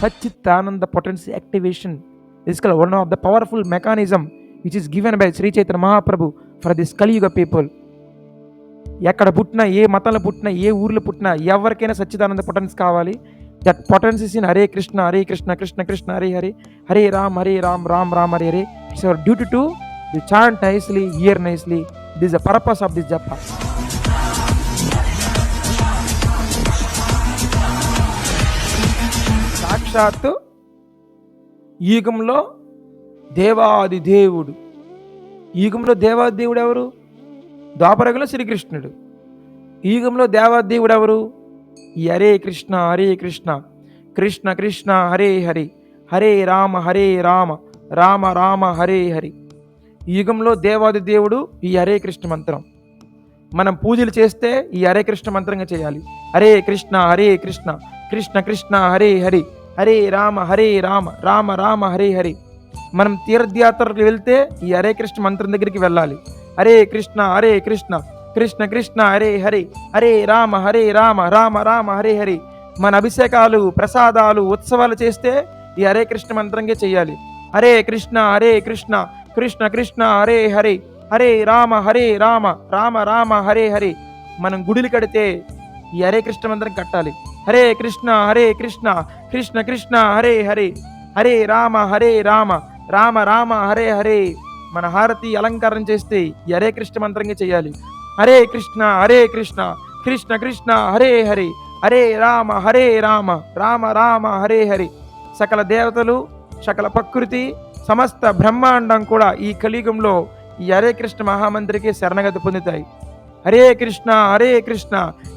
Sachchidananda potency activation. This call one of the powerful mechanism which is given by Shri Chaitanya Mahaprabhu for this Kaliyuga people ఎక్కడ పుట్టినా ఏ మతంలో పుట్టినా ఏ ఊర్లో పుట్టినా ఎవరికైనా సచ్చిదానంద పొటెన్స్ కావాలి. That potencies in Hare Krishna Hare Krishna Krishna Krishna Hare Hare Hare Ram Hare Ram Ram Ram Hare Hare it's our duty to the chant nicely ear nicely this the purpose of this జప్ప సాక్షాత్తు యుగంలో దేవాది దేవుడు. యుగంలో దేవాది దేవుడు ఎవరు? ద్వాపరగంలో శ్రీకృష్ణుడు. యుగంలో దేవాది దేవుడు ఎవరు? ఈ హరే కృష్ణ హరే కృష్ణ. కృష్ణ కృష్ణ హరే హరి. హరే రామ హరే రామ. రామ రామ హరే హరి. ఈ యుగంలో దేవాది దేవుడు ఈ హరే కృష్ణ మంత్రం. మనం పూజలు చేస్తే ఈ హరే కృష్ణ మంత్రంగా చేయాలి. హరే కృష్ణ హరే కృష్ణ. కృష్ణ కృష్ణ హరే హరి. హరే రామ హరే రామ రామ రామ హరే హరే. మనం తీర్థయాత్రలకు వెళ్తే ఈ హరే కృష్ణ మంత్రం దగ్గరికి వెళ్ళాలి. హరే కృష్ణ హరే కృష్ణ కృష్ణ కృష్ణ హరే హరే. హరే రామ హరే రామ రామ రామ హరే హరే. మన అభిషేకాలు ప్రసాదాలు ఉత్సవాలు చేస్తే ఈ హరే కృష్ణ మంత్రంగా చేయాలి. హరే కృష్ణ హరే కృష్ణ కృష్ణ కృష్ణ హరే హరే. హరే రామ హరే రామ రామ రామ హరే హరే. మనం గుడిలు కడితే ఈ హరే కృష్ణ మంత్రం కట్టాలి. హరే కృష్ణ హరే కృష్ణ కృష్ణ కృష్ణ హరే హరే హరే రామ హరే రామ రామ రామ హరే హరే. మన హారతి అలంకారం చేస్తే ఈ హరే కృష్ణ మంత్రంగా చేయాలి. హరే కృష్ణ హరే కృష్ణ కృష్ణ కృష్ణ హరే హరే హరే రామ హరే రామ రామ రామ హరే హరే. సకల దేవతలు సకల ప్రకృతి సమస్త బ్రహ్మాండం కూడా ఈ కలియుగంలో ఈ హరే కృష్ణ మహామంత్రికి శరణగతి పొందుతాయి. హరే కృష్ణ హరే కృష్ణ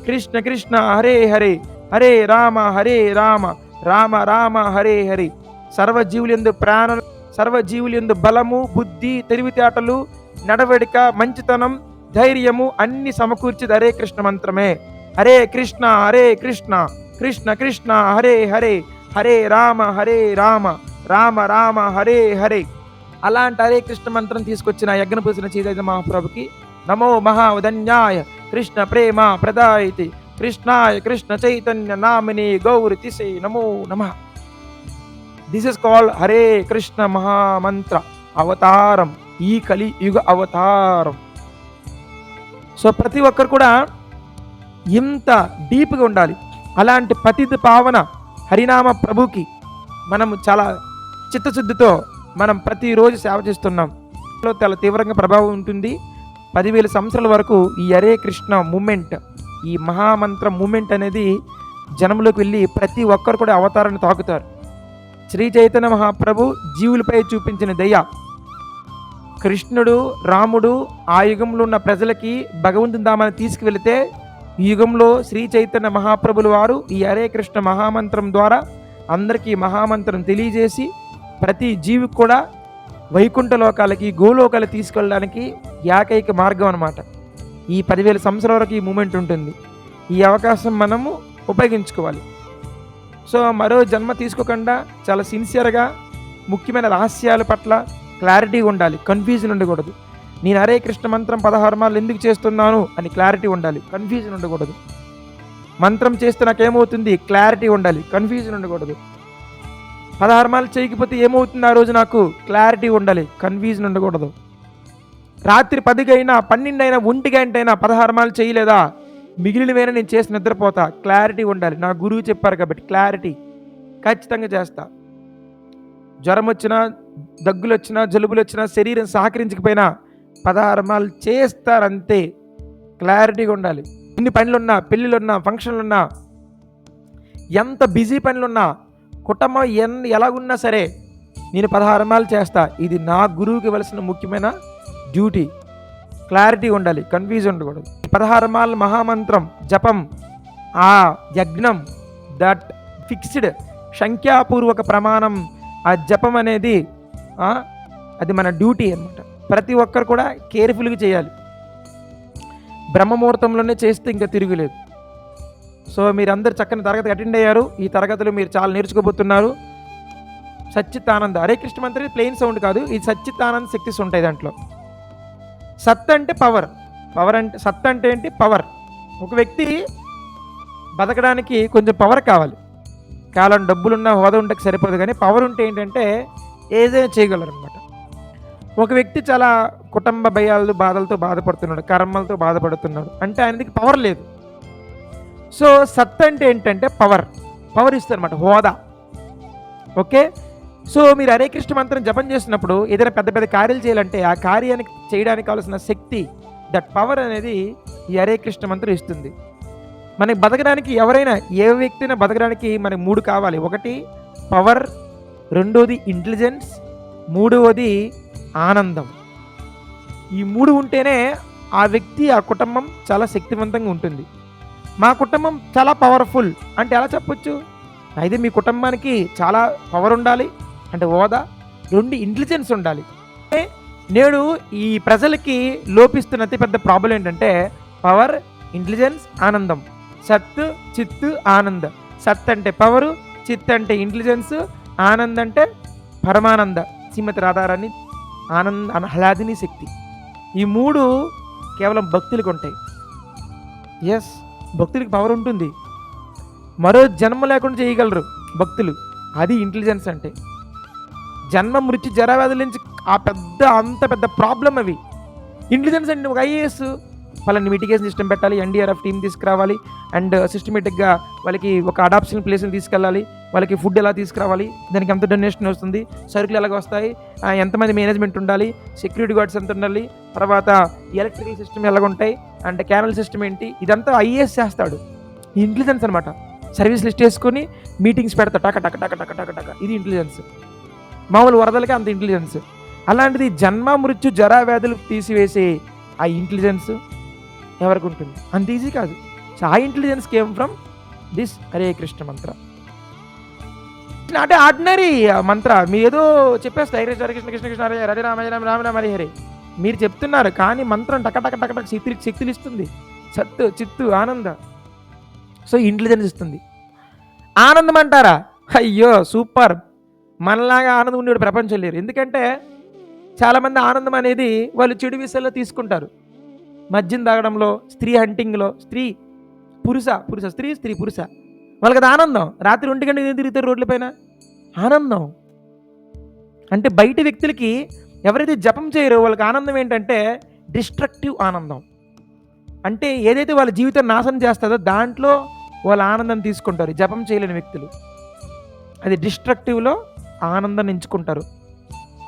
కృష్ణ కృష్ణ హరే హరే. హరే రామ హరే రామ రామ రామ హరే హరి. సర్వజీవులందు ప్రాణ సర్వజీవులందు బలము బుద్ధి తెలివితేటలు నడవడిక మంచితనం ధైర్యము అన్ని సమకూర్చిది హరే కృష్ణ మంత్రమే. హరే కృష్ణ హరే కృష్ణ కృష్ణ కృష్ణ హరే హరే హరే రామ హరే రామ రామ రామ హరే హరే. అలాంటి హరే కృష్ణ మంత్రం తీసుకొచ్చిన యజ్ఞపూసిన చైతన్య మహాప్రభుకి నమో మహావదన్యాయ కృష్ణ ప్రేమ ప్రదాయతి. కృష్ణాయ కృష్ణ చైతన్య నామిని గౌరి తిసే నమో నమ. This is call Hare Krishna మహామంత్ర అవతారం. ఈ కలి యుగ అవతారం. సో ప్రతి ఒక్కరు కూడా ఇంత డీప్గా ఉండాలి. అలాంటి పతిత పావన హరినామ ప్రభుకి మనం చాలా చిత్తశుద్ధితో మనం ప్రతిరోజు సేవ చేస్తున్నాం. చాలా తీవ్రంగా ప్రభావం ఉంటుంది. పదివేల సంవత్సరాల వరకు ఈ హరే కృష్ణ మూమెంట్ ఈ మహామంత్ర మూమెంట్ అనేది జనంలోకి వెళ్ళి ప్రతి ఒక్కరు కూడా అవతారాన్ని తాకుతారు. శ్రీ చైతన్య మహాప్రభు జీవులపై చూపించిన దయ కృష్ణుడు రాముడు ఆ యుగంలో ఉన్న ప్రజలకి భగవంతుని దామని తీసుకువెళితే ఈ యుగంలో శ్రీ చైతన్య మహాప్రభుల వారు ఈ హరే కృష్ణ మహామంత్రం ద్వారా అందరికీ మహామంత్రం తెలియజేసి ప్రతి జీవికి కూడా వైకుంఠ లోకాలకి గోలోకాలు తీసుకెళ్ళడానికి ఏకైక మార్గం అన్నమాట. ఈ పదివేల సంవత్సరాల వరకు ఈ మూమెంట్ ఉంటుంది. ఈ అవకాశం మనము ఉపయోగించుకోవాలి. సో మరో జన్మ తీసుకోకుండా చాలా సిన్సియర్గా ముఖ్యమైన రహస్యాల పట్ల క్లారిటీ ఉండాలి. కన్ఫ్యూజన్ ఉండకూడదు. నేను హరే కృష్ణ మంత్రం పదహారు మార్లు ఎందుకు చేస్తున్నాను అని క్లారిటీ ఉండాలి. కన్ఫ్యూజన్ ఉండకూడదు. మంత్రం చేస్తే నాకేమవుతుంది? క్లారిటీ ఉండాలి. కన్ఫ్యూజన్ ఉండకూడదు. పదహారు మార్లు చేయకపోతే ఏమవుతుంది ఆ రోజు నాకు? క్లారిటీ ఉండాలి. కన్ఫ్యూజన్ ఉండకూడదు. రాత్రి పదికైనా పన్నెండైనా ఒంటి గంట అయినా పదహారు మాలు చేయలేదా? మిగిలినవైనా నేను చేసి నిద్రపోతా? క్లారిటీ ఉండాలి. నా గురువు చెప్పారు కాబట్టి క్లారిటీ ఖచ్చితంగా చేస్తా. జ్వరం వచ్చినా దగ్గులు వచ్చినా జలుబులు వచ్చినా శరీరం సహకరించకపోయినా పదహారు మాలు చేస్తారంతే. క్లారిటీగా ఉండాలి. ఎన్ని పనులున్నా పెళ్ళిళ్ళున్నా ఫంక్షన్లున్నా ఎంత బిజీ పనులున్నా కుటుంబం ఎన్ ఎలాగున్నా సరే నేను పదహారు మాలు చేస్తా. ఇది నా గురువుకి ఇవ్వాల్సిన ముఖ్యమైన డ్యూటీ క్లారిటీ ఉండాలి కన్ఫ్యూజ్ ఉండకూడదు. పదహారు మహామంత్రం జపం ఆ యజ్ఞం దట్ ఫిక్స్డ్ సంఖ్యాపూర్వక ప్రమాణం ఆ జపం అనేది అది మన డ్యూటీ అన్నమాట. ప్రతి ఒక్కరు కూడా కేర్ఫుల్గా చేయాలి. బ్రహ్మముహూర్తంలోనే చేస్తే ఇంకా తిరుగులేదు సో మీరందరూ చక్కని తరగతి అటెండ్ అయ్యారు. ఈ తరగతులు మీరు చాలా నేర్చుకోబోతున్నారు. సచ్చిత్తానంద హరే కృష్ణ మంత్రి ప్లెయిన్ సౌండ్ కాదు ఇది సచ్చిత్తానంద శక్తిస్ ఉంటాయి దాంట్లో. సత్ అంటే పవర్. పవర్ అంటే సత్ అంటే ఏంటి? పవర్. ఒక వ్యక్తి బతకడానికి కొంచెం పవర్ కావాలి. కేవలం డబ్బులున్నా హోదా ఉంటే సరిపోదు కానీ పవర్ ఉంటే ఏంటంటే ఏదైనా చేయగలరు అనమాట ఒక వ్యక్తి చాలా కుటుంబ భయాలు బాధలతో బాధపడుతున్నాడు కర్మలతో బాధపడుతున్నాడు. అంటే ఆయనకి పవర్ లేదు. సో సత్ అంటే ఏంటంటే పవర్. పవర్ ఇస్తారు అనమాట హోదా. ఓకే? సో మీరు హరే కృష్ణ మంత్రం జపం చేసినప్పుడు ఏదైనా పెద్ద పెద్ద కార్యాలు చేయాలంటే ఆ కార్యానికి చేయడానికి కావాల్సిన శక్తి దట్ పవర్ అనేది ఈ హరే కృష్ణ మంత్రం ఇస్తుంది. మనకి బతకడానికి ఎవరైనా ఏ వ్యక్తి అయినా బతకడానికి మనకి మూడు కావాలి. ఒకటి పవర్ రెండోది ఇంటెలిజెన్స్ మూడవది ఆనందం. ఈ మూడు ఉంటేనే ఆ వ్యక్తి ఆ కుటుంబం చాలా శక్తివంతంగా ఉంటుంది. మా కుటుంబం చాలా పవర్ఫుల్ అంటే ఎలా చెప్పొచ్చు? అయితే మీ కుటుంబానికి చాలా పవర్ ఉండాలి. అంటే హోదా రెండు ఇంటెలిజెన్స్ ఉండాలి. నేడు ఈ ప్రజలకి లోపిస్తున్న అతిపెద్ద ప్రాబ్లం ఏంటంటే పవర్ ఇంటెలిజెన్స్ ఆనందం. సత్ చిత్ ఆనంద్. సత్ అంటే పవరు చిత్ అంటే ఇంటెలిజెన్స్ ఆనంద్ అంటే పరమానంద. శ్రీమతి రాధారాణి ఆనంద్ ఆహ్లాదిని శక్తి. ఈ మూడు కేవలం భక్తులకు ఉంటాయి. ఎస్ భక్తులకి పవర్ ఉంటుంది. మరో జన్మ లేకుండా చేయగలరు భక్తులు. అది ఇంటెలిజెన్స్ అంటే. జన్మ మృత్యు జరావ్యాధుల నుంచి ఆ పెద్ద అంత పెద్ద ప్రాబ్లం అవి. ఇంటెలిజెన్స్ అండి ఒక ఐఏఎస్. వాళ్ళని మిటిగేషన్ సిస్టమ్ పెట్టాలి ఎన్డీఆర్ఎఫ్ టీం తీసుకురావాలి అండ్ సిస్టమేటిక్గా uh, వాళ్ళకి ఒక అడాప్షన్ ప్లేస్ని తీసుకెళ్ళాలి వాళ్ళకి ఫుడ్ ఎలా తీసుకురావాలి దానికి ఎంత డొనేషన్ వస్తుంది సరుకులు ఎలాగ వస్తాయి ఎంతమంది మేనేజ్మెంట్ ఉండాలి సెక్యూరిటీ గార్డ్స్ ఎంత ఉండాలి తర్వాత ఎలక్ట్రికల్ సిస్టమ్ ఎలాగ ఉంటాయి అండ్ క్యానల్ సిస్టమ్ ఏంటి ఇదంతా ఐఏఎస్ చేస్తాడు. ఇంటెలిజెన్స్ అనమాట సర్వీస్ లిస్ట్ వేసుకొని మీటింగ్స్ పెడతా టక టక టక టక టక టక. ఇది ఇంటెలిజెన్స్ మామూలు వరదలకి అంత ఇంటెలిజెన్స్ అలాంటిది జన్మ మృత్యు జరా వ్యాధులు తీసివేసే ఆ ఇంటెలిజెన్స్ ఎవరికి ఉంటుంది? అంత ఈజీ కాదు. సో ఆ intelligence came from this Hare Krishna మంత్ర అంటే ఆర్డినరీ మంత్ర మీరు ఏదో చెప్పేస్తే హరే హరే కృష్ణ కృష్ణ కృష్ణ హరే హరే రామ రామ రామ రామ హరే హరే. మీరు చెప్తున్నారు కానీ మంత్రం టక టక టక టక శక్తి శక్తులు ఇస్తుంది సత్తు చిత్తు ఆనంద. సో ఇంటెలిజెన్స్ ఇస్తుంది. ఆనందం అంటారా? అయ్యో సూపర్. మనలాగా ఆనందం ఉండేవాడు ప్రపంచం లేరు ఎందుకంటే చాలామంది ఆనందం అనేది వాళ్ళు చెడు విషయాల్లో తీసుకుంటారు. మద్యం తాగడంలో స్త్రీ హంటింగ్లో స్త్రీ పురుష పురుష స్త్రీ స్త్రీ పురుష. వాళ్ళకి అది ఆనందం. రాత్రి ఒంటి గంట తిరుగుతారు రోడ్లపైన ఆనందం. అంటే బయట వ్యక్తులకి ఎవరైతే జపం చేయరో వాళ్ళకి ఆనందం ఏంటంటే డిస్ట్రక్టివ్ ఆనందం. అంటే ఏదైతే వాళ్ళ జీవితం నాశనం చేస్తుందో దాంట్లో వాళ్ళ ఆనందం తీసుకుంటారు జపం చేయలేని వ్యక్తులు. అది డిస్ట్రక్టివ్లో ఆనందం ఎంచుకుంటారు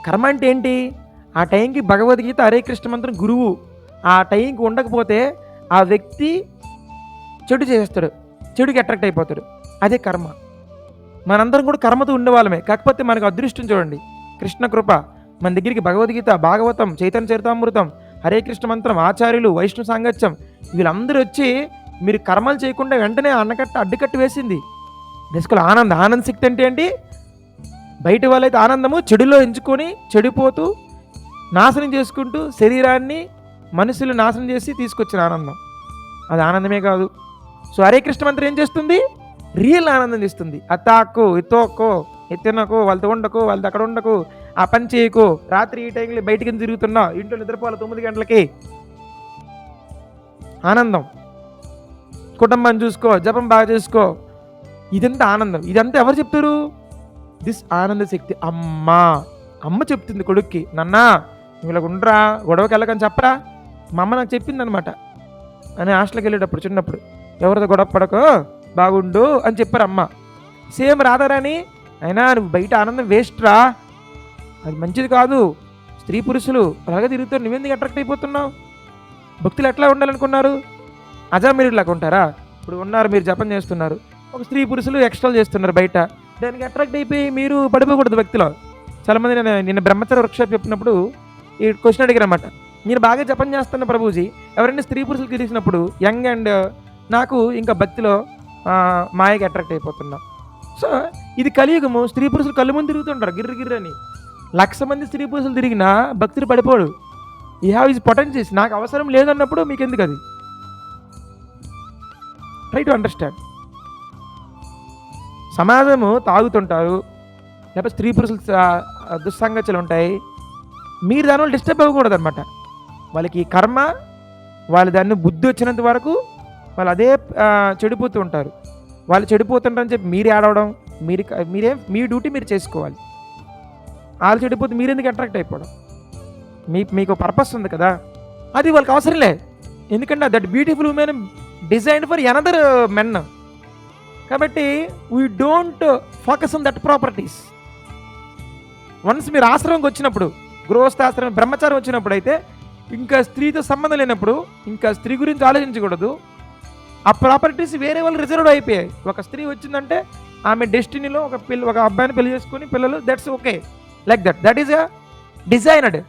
కర్మ అంటే ఏంటి? ఆ టైంకి భగవద్గీత హరే కృష్ణ మంత్రం గురువు. ఆ టైంకి ఉండకపోతే ఆ వ్యక్తి చెడు చేస్తాడు. చెడుకి అట్రాక్ట్ అయిపోతాడు. అదే కర్మ. మనందరం కూడా కర్మతో ఉండేవాళ్ళమే. కాకపోతే మనకు అదృష్టం చూడండి. కృష్ణ కృప. మన దగ్గరికి భగవద్గీత భాగవతం చైతన్య చరితామృతం హరే కృష్ణ మంత్రం ఆచార్యులు వైష్ణవ సాంగత్యం వీళ్ళందరూ వచ్చి మీరు కర్మలు చేయకుండా వెంటనే అన్నకట్ట అడ్డుకట్టు వేసింది. బేసికల్ ఆనందం ఆనంద శక్తి అంటే ఏంటి? బయట వాళ్ళైతే ఆనందము చెడులో ఎంచుకొని చెడిపోతూ నాశనం చేసుకుంటూ శరీరాన్ని మనుషులు నాశనం చేసి తీసుకొచ్చిన ఆనందం. అది ఆనందమే కాదు. సో హరే కృష్ణ మంత్రం ఏం చేస్తుంది? రియల్ ఆనందం ఇస్తుంది అత్తాకు ఇతోకో ఎత్తినకు వాళ్ళతో ఉండకు వాళ్ళతో అక్కడ ఉండకు ఆ పని చేయకు. రాత్రి ఈ టైంలో బయటికి ఎందుకు తిరుగుతున్నా? ఇంట్లో నిద్రపోవాలి తొమ్మిది గంటలకి. ఆనందం. కుటుంబాన్ని చూసుకో జపం బాగా చేసుకో. ఇదంతా ఆనందం. ఇదంతా ఎవరు చెప్తారు? దిస్ ఆనంద శక్తి అమ్మా. అమ్మ చెప్తుంది కొడుక్కి నన్నా నువ్వు ఇలా ఉండరా గొడవకి వెళ్ళకని చెప్పరా? మా అమ్మ నాకు చెప్పింది అనమాట అని హాస్టల్కి వెళ్ళేటప్పుడు చిన్నప్పుడు ఎవరితో గొడవ పడకో బాగుండు అని చెప్పారు అమ్మ. సేమ్ రాధారాణి అయినా నువ్వు బయట ఆనందం వేస్ట్ రా. అది మంచిది కాదు. స్త్రీ పురుషులు అలాగే తిరుగుతూ నువ్వెందుకు అట్రాక్ట్ అయిపోతున్నావు? భక్తులు ఎట్లా ఉండాలనుకున్నారు? అజామీరులాగా ఉంటారా? ఇప్పుడు ఉన్నారు మీరు జపం చేస్తున్నారు. ఒక స్త్రీ పురుషులు ఎక్స్ట్రా చేస్తున్నారు బయట. దానికి అట్రాక్ట్ అయిపోయి మీరు పడిపోకూడదు వ్యక్తిలో. చాలామంది నేను నిన్న బ్రహ్మచర్య వర్క్షాప్ చెప్పినప్పుడు ఈ క్వశ్చన్ అడిగారన్నమాట. నేను బాగా జపం చేస్తున్న ప్రభుజీ ఎవరైనా స్త్రీ పురుషులకి తీసినప్పుడు యంగ్ అండ్ నాకు ఇంకా భక్తిలో మాయకి అట్రాక్ట్ అయిపోతున్నా. సో ఇది కలియుగము స్త్రీ పురుషులు కళ్ళు ముందు తిరుగుతుంటారు గిర్రి గిర్ర అని. లక్ష మంది స్త్రీ పురుషులు తిరిగినా భక్తుడు పడిపోడు. ఈ హ్యావ్ ఇస్ పొటెన్షియస్ నాకు అవసరం లేదన్నప్పుడు మీకు ఎందుకు అది ట్రై టు అండర్స్టాండ్ సమాజము తాగుతుంటారు లేకపోతే స్త్రీ పురుషులు దుస్సంగతులు ఉంటాయి. మీరు దానివల్ల డిస్టర్బ్ అవ్వకూడదు అనమాట వాళ్ళకి కర్మ వాళ్ళు దాన్ని బుద్ధి వచ్చినంత వరకు వాళ్ళు అదే చెడిపోతూ ఉంటారు. వాళ్ళు చెడిపోతుంటారని చెప్పి మీరు ఏడవడం మీరు మీరే మీ డ్యూటీ మీరు చేసుకోవాలి. వాళ్ళు చెడిపోతే మీరు ఎందుకు అట్రాక్ట్ అయిపోవడం? మీ మీకు పర్పస్ ఉంది కదా. అది వాళ్ళకి అవసరం లేదు ఎందుకంటే that beautiful women design for another men. కాబట్టి we don't focus on that properties once మీరు ఆశ్రమంకి వచ్చినప్పుడు గృహస్థాశ్రమం బ్రహ్మచారం వచ్చినప్పుడు అయితే ఇంకా స్త్రీతో సంబంధం లేనప్పుడు ఇంకా స్త్రీ గురించి ఆలోచించకూడదు. ఆ ప్రాపర్టీస్ వేరే వాళ్ళు రిజర్వ్ అయిపోయాయి. ఒక స్త్రీ వచ్చిందంటే ఆమె డెస్టినీలో ఒక పిల్ల ఒక అబ్బాయిని పెళ్ళి చేసుకుని పిల్లలు that's okay like that that is a designed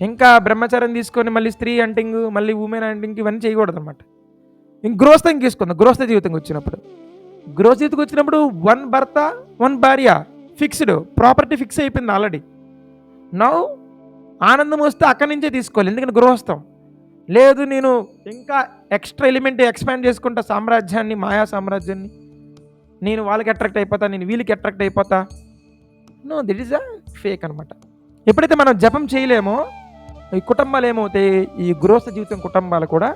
ఇంకా బ్రహ్మచారం తీసుకొని మళ్ళీ స్త్రీ అంటింగ్ మళ్ళీ ఉమెన్ అంటింగ్ ఇవన్నీ చేయకూడదు అనమాట గృహస్థం తీసుకుందాం గృహస్థ జీవితం వచ్చినప్పుడు. గృహ జీవితం వచ్చినప్పుడు వన్ భర్త వన్ భార్య ఫిక్స్డ్ ప్రాపర్టీ ఫిక్స్ అయిపోయింది ఆల్రెడీ నౌ ఆనందం వస్తే అక్కడి నుంచే తీసుకోవాలి ఎందుకంటే గృహస్థం. లేదు నేను ఇంకా ఎక్స్ట్రా ఎలిమెంట్ ఎక్స్పాండ్ చేసుకుంటా సామ్రాజ్యాన్ని మాయా సామ్రాజ్యాన్ని. నేను వాళ్ళకి అట్రాక్ట్ అయిపోతా నేను వీళ్ళకి అట్రాక్ట్ అయిపోతా. No that is a fake అనమాట ఎప్పుడైతే మనం జపం చేయలేమో ఈ కుటుంబాలు ఏమవుతాయి ఈ గృహస్థ జీవితం కుటుంబాలు కూడా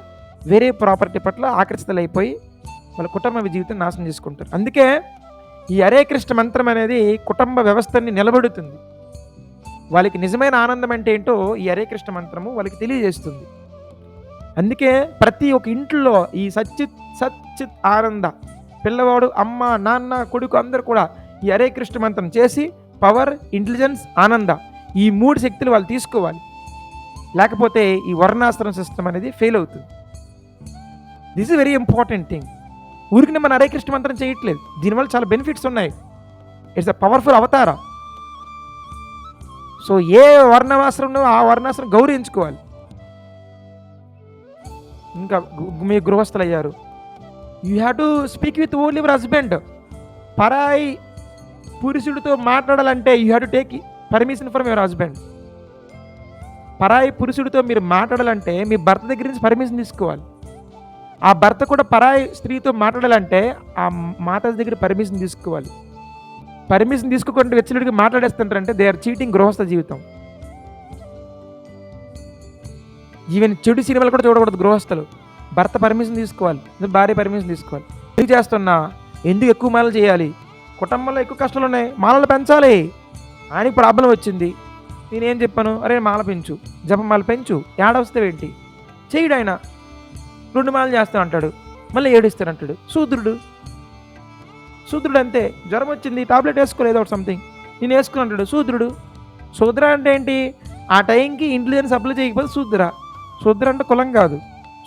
వేరే ప్రాపర్టీ పట్ల ఆకర్షితులైపోయి వాళ్ళ కుటుంబ జీవితం నాశనం చేసుకుంటారు. అందుకే ఈ హరే కృష్ణ మంత్రం అనేది కుటుంబ వ్యవస్థని నిలబెడుతుంది. వాళ్ళకి నిజమైన ఆనందం అంటే ఏంటో ఈ హరే కృష్ణ మంత్రము వాళ్ళకి తెలియజేస్తుంది. అందుకే ప్రతి ఒక్క ఇంట్లో ఈ సచ్చిత్ సచ్చిత్ ఆనంద పిల్లవాడు అమ్మ నాన్న కొడుకు అందరు కూడా ఈ హరే కృష్ణ మంత్రం చేసి పవర్ ఇంటెలిజెన్స్ ఆనంద ఈ మూడు శక్తులు వాళ్ళు తీసుకోవాలి. లేకపోతే ఈ వర్ణాశ్రమ సిస్టమ్ అనేది ఫెయిల్ అవుతుంది. This is very important thing ఊరికి మన హరే కృష్ణ మంత్రం చేయట్లేదు. దీనివల్ల చాలా బెనిఫిట్స్ ఉన్నాయి. ఇట్స్ అ పవర్ఫుల్ అవతార సో ఏ వర్ణాశ్రమం ఆ వర్ణాశ్రమం గౌరవించుకోవాలి? ఇంకా మీ గృహస్థులు అయ్యారు you have to speak with only your husband పరాయి పురుషుడితో మాట్లాడాలంటే you have to take permission from your husband పరాయి పురుషుడితో మీరు మాట్లాడాలంటే మీ భర్త దగ్గర నుంచి పర్మిషన్ తీసుకోవాలి. ఆ భర్త కూడా పరాయి స్త్రీతో మాట్లాడాలంటే ఆ మాత దగ్గర పర్మిషన్ తీసుకోవాలి. పర్మిషన్ తీసుకోకుండా వెచ్చలుడికి మాట్లాడేస్తుంటారంటే దే ఆర్ చీటింగ్ గృహస్థ జీవితం. ఈవెన్ చెడు సినిమాలు కూడా చూడకూడదు గృహస్థలు. భర్త పర్మిషన్ తీసుకోవాలి. భార్య పర్మిషన్ తీసుకోవాలి. ఎందుకు చేస్తున్నా? ఎందుకు ఎక్కువ మాలలు చేయాలి? కుటుంబంలో ఎక్కువ కష్టాలు ఉన్నాయి. మాలలు పెంచాలి. ఆయనకి ప్రాబ్లం వచ్చింది. నేనేం చెప్పాను? అరే మాల పెంచు. జపమాల పెంచు. ఏడవస్తే ఏంటి చేయడు ఆయన. రెండు మాలలు చేస్తా అంటాడు మళ్ళీ ఏడుస్తానంటాడు. శూద్రుడు శూద్రుడు అంతే. జ్వరం వచ్చింది టాబ్లెట్ వేసుకోలేదు ఒకటి సంథింగ్ నేను వేసుకుని అంటాడు శూద్రుడు శూద్ర అంటే ఏంటి? ఆ టైంకి ఇంటెలిజెన్స్ అప్లై చేయకపోతే శూద్ర శూద్ర అంటే కులం కాదు.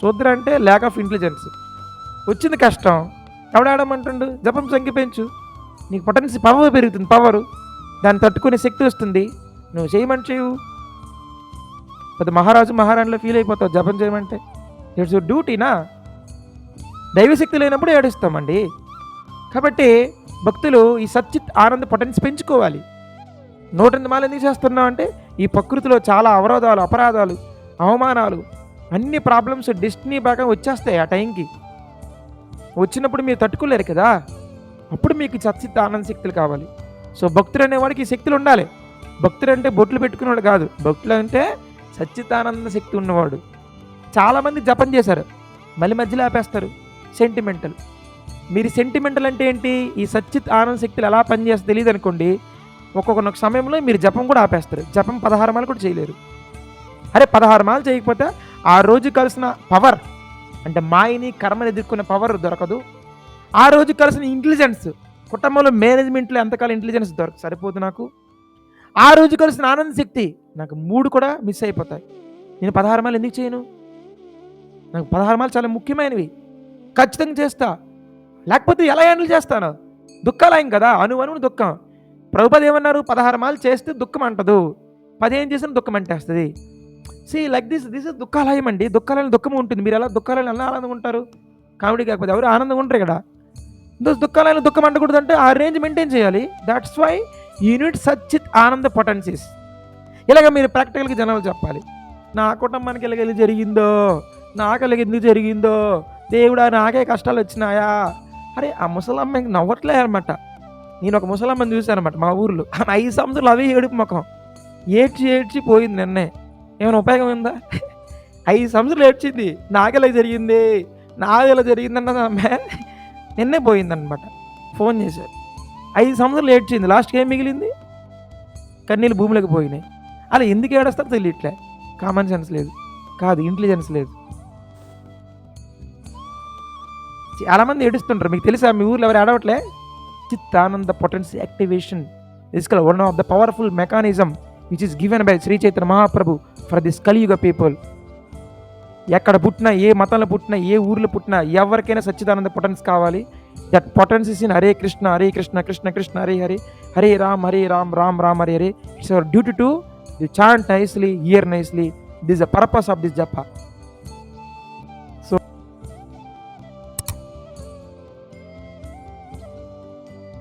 శూద్ర అంటే ల్యాక్ ఆఫ్ ఇంటెలిజెన్స్ వచ్చింది కష్టం. ఎవడాడమంటుండు జపం సంఖ్య పెంచు. నీకు పొటెన్సీ పవర్ పెరుగుతుంది పవరు దాన్ని తట్టుకునే శక్తి వస్తుంది. నువ్వు చేయమని చేయవు పెద్ద మహారాజు మహారాణిలో ఫీల్ అయిపోతావు. జపం చేయమంటే. ఇట్స్ డ్యూటీనా దైవశక్తి లేనప్పుడు ఏడుస్తామండి. కాబట్టి భక్తులు ఈ సచ్చిత్ ఆనంద పొటెన్స్ పెంచుకోవాలి. నూట ఎనిమిది మాలు ఎందుకు చేస్తున్నాం అంటే ఈ ప్రకృతిలో చాలా అవరోధాలు అపరాధాలు అవమానాలు అన్ని ప్రాబ్లమ్స్ డెస్టినీ భాగం వచ్చేస్తాయి ఆ టైంకి. వచ్చినప్పుడు మీరు తట్టుకోలేరు కదా? అప్పుడు మీకు సచ్చిత్ ఆనంద శక్తులు కావాలి. సో భక్తులు అనేవాడికి ఈ శక్తులు ఉండాలి. భక్తులు అంటే బొట్లు పెట్టుకునేవాడు కాదు. భక్తులు అంటే సచ్చితానంద శక్తి ఉన్నవాడు. చాలామంది జపం చేశారు. మళ్ళీ మధ్యలో ఆపేస్తారు. సెంటిమెంటల్ మీరు సెంటిమెంటల్ అంటే ఏంటి? ఈ సచ్చిత్ ఆనంద శక్తులు ఎలా పనిచేస్తే తెలియదు అనుకోండి. ఒక్కొక్క సమయంలో మీరు జపం కూడా ఆపేస్తారు. జపం పదహారు మాలు కూడా చేయలేరు. అరే పదహారు మాలు చేయకపోతే ఆ రోజు కలిసిన పవర్ అంటే మాయని కర్మని ఎదుర్కొనే పవర్ దొరకదు. ఆ రోజు కలిసిన ఇంటెలిజెన్స్ కుటుంబంలో మేనేజ్మెంట్లో ఎంతకాలం ఇంటెలిజెన్స్ దొరక సరిపోదు నాకు. ఆ రోజు కలిసిన ఆనంద శక్తి నాకు మూడు కూడా మిస్ అయిపోతాయి. నేను పదహారు మాలు ఎందుకు చేయను? నాకు పదహారు మాలు చాలా ముఖ్యమైనవి. ఖచ్చితంగా చేస్తా. లేకపోతే ఎలా హ్యాండిల్ చేస్తాను? దుఃఖాలయం కదా? అను అను దుఃఖం. ప్రభుపది ఏమన్నారు? పదహారు మాలు చేస్తే దుఃఖం అంటదు. పదిహేను చేసిన దుఃఖం అంటేస్తుంది see like this this is దుఃఖాలయం అండి. దుఃఖాలయం దుఃఖం ఉంటుంది. మీరు ఎలా దుఃఖాలను ఎలా ఆనందంగా ఉంటారు? కామెడీ కాకపోతే ఎవరు ఆనందంగా ఉంటారు ఇక్కడ దోస్ దుఃఖం అంటకూడదు అంటే ఆ రేంజ్ మెయింటైన్ చేయాలి. దాట్స్ వై యూనిట్ సచ్చిత్ ఆనంద పొటెన్సీస్ ఇలాగ మీరు ప్రాక్టికల్గా జనాలు చెప్పాలి. నా కుటుంబానికి ఇలాగ జరిగిందో? నాకలకి ఎందుకు జరిగిందో? దేవుడా నాకే కష్టాలు వచ్చినాయా అరే ఆ ముసలమ్మ నవ్వట్లే అనమాట నేను ఒక ముసలమ్మని చూశాను అనమాట మా ఊర్లో. ఆమె ఐదు సంవత్సరాలు అవే ఏడుపు ముఖం. ఏడ్చి ఏడ్చి పోయింది నిన్నే. ఏమైనా ఉపయోగం ఉందా? ఐదు సంవత్సరాలు ఏడ్చింది. నాకెలా జరిగింది? నాకు ఇలా జరిగిందన్నది ఆమె నిన్నే పోయిందనమాట ఫోన్ చేశారు. ఐదు సంవత్సరాలు ఏడ్చింది. లాస్ట్కి ఏం మిగిలింది? కన్నీళ్ళు భూమిలోకి పోయినాయి. అలా ఎందుకు ఏడుస్తారో తెలియట్లే. కామన్ సెన్స్ లేదు. కాదు ఇంటెలిజెన్స్ లేదు. చాలామంది ఏడుస్తుంటారు. మీకు తెలుసా మీ ఊర్లో ఎవరు ఏడవట్లే? Chittananda potency activation. Is one of the powerful mechanism which is given by Shri Chaitanya Mahaprabhu for this Kaliyuga people ఎక్కడ పుట్టినా ఏ మతంలో పుట్టినా ఏ ఊర్లో పుట్టినా ఎవరికైనా సచ్చిదానంద పొటెన్స్ కావాలి. That potence is in Hare Krishna Hare Krishna Krishna Krishna Hare Hare Hare Ram Hare Ram Ram Ram Hare Hare it's our duty to the chant nicely ear nicely this the purpose of this japa